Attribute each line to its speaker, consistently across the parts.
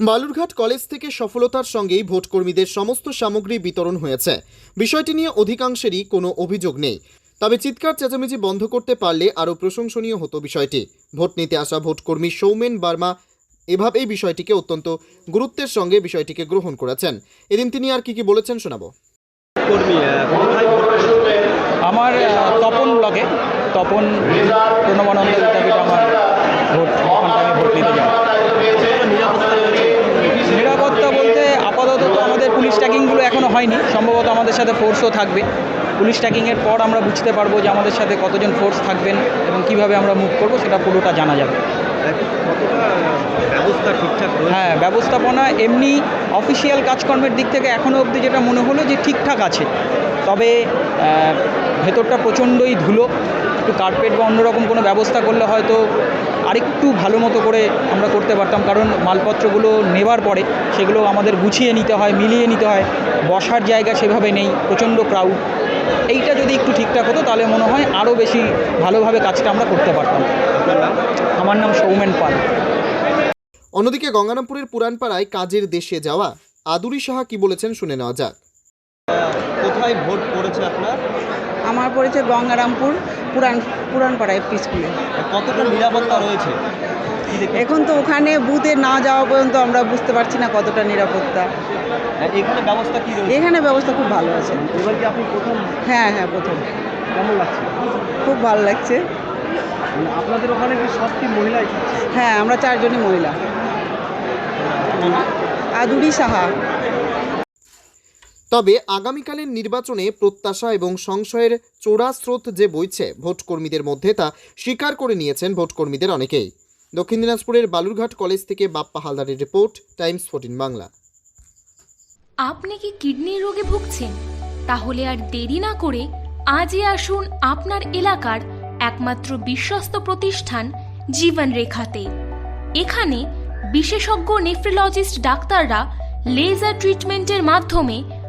Speaker 1: Balurghat college থেকে সফলতার সঙ্গেই ভোটকর্মীদের সমস্ত সামগ্রী বিতরণ হয়েছে। বিষয়টি নিয়ে অধিকাংশেরই কোনো অভিযোগ নেই। তবে চিৎকার চেঁচামেচি বন্ধ করতে পারলে আরও প্রশংসনীয় হতো বিষয়টি। ভোট নিতে আসা ভোটকর্মী সৌমেন বার্মা এভাবেই বিষয়টিকে অত্যন্ত গুরুত্বের সঙ্গে বিষয়টিকে গ্রহণ করেছেন। এদিন তিনি আর কি কি বলেছেন শোনাবো?
Speaker 2: আমার তপন ব্লকে তপন প্রণবানন্দ আমার ভোট পুলিশ ট্যাকিংগুলো এখনও হয়নি, সম্ভবত আমাদের সাথে ফোর্সও থাকবে। পুলিশ ট্র্যাকিংয়ের পর আমরা বুঝতে পারব যে আমাদের সাথে কতজন ফোর্স থাকবেন এবং কীভাবে আমরা মুভ করব, সেটা পুরোটা জানা যাবে। হ্যাঁ ব্যবস্থাপনা এমনি অফিসিয়াল কাজকর্মের দিক থেকে এখনও অবধি যেটা মনে হলো যে ঠিকঠাক আছে। তবে ভেতরটা প্রচণ্ডই ধুলো, একটু কার্পেট বা অন্যরকম কোনো ব্যবস্থা করলে হয়তো আরেকটু ভালো মতো করে আমরা করতে পারতাম কারণ মালপত্রগুলো নেবার পরে সেগুলো আমাদের গুছিয়ে নিতে হয় মিলিয়ে নিতে হয় বসার জায়গা সেভাবে নেই প্রচণ্ড ক্রাউড এইটা যদি একটু ঠিকঠাক হতো তাহলে মনে হয় আরও বেশি ভালোভাবে কাজটা আমরা করতে পারতাম। আমার নাম সৌমেন পাল।
Speaker 1: অন্যদিকে গঙ্গারামপুরের পুরানপাড়ায় কাজের দেশে যাওয়া আদুরি সাহা কি বলেছেন শুনে নেওয়া যাক।
Speaker 3: কোথায় ভোট পড়েছে আপনার?
Speaker 4: আমার পড়েছে গঙ্গারামপুর পুরান পুরানপাড়া এফপি স্কুলে।
Speaker 3: কতটা নিরাপত্তা রয়েছে?
Speaker 4: এখন তো ওখানে বুথে না যাওয়া পর্যন্ত আমরা বুঝতে পারছি না কতটা নিরাপত্তা।
Speaker 3: এখানে ব্যবস্থা কি
Speaker 4: এখানে ব্যবস্থা খুব ভালো আছে।
Speaker 3: এবার কি আপনি প্রথম?
Speaker 4: হ্যাঁ হ্যাঁ প্রথম।
Speaker 3: কেমন লাগছে?
Speaker 4: খুব ভালো লাগছে।
Speaker 3: মানে আপনাদের ওখানে কি সব কি মহিলাই?
Speaker 4: হ্যাঁ আমরা চারজনই মহিলা। আদুরি সাহা।
Speaker 1: তবে আগামীকালের নির্বাচনে প্রত্যাশা এবং সংশয়ের চোরা স্রোত যে বইছে ভোটকর্মীদের মধ্যে তা স্বীকার করে নিয়েছেন ভোটকর্মীদের অনেকেই। দক্ষিণ দিনাজপুরের বালুরঘাট কলেজ থেকে বাপ্পা হালদারের রিপোর্ট, টাইমস ফোর্টিন বাংলা।
Speaker 5: আপনি কি কিডনির রোগে ভুগছেন? তাহলে আর দেরি না করে আজই আসুন আপনার এলাকার একমাত্র বিশ্বস্ত প্রতিষ্ঠান জীবন রেখাতে এখানে বিশেষজ্ঞ নেফ্রোলজিস্ট ডাক্তাররা লেজার ট্রিটমেন্টের মাধ্যমে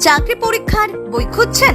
Speaker 6: চাকরি পরীক্ষার বই খুঁজছেন?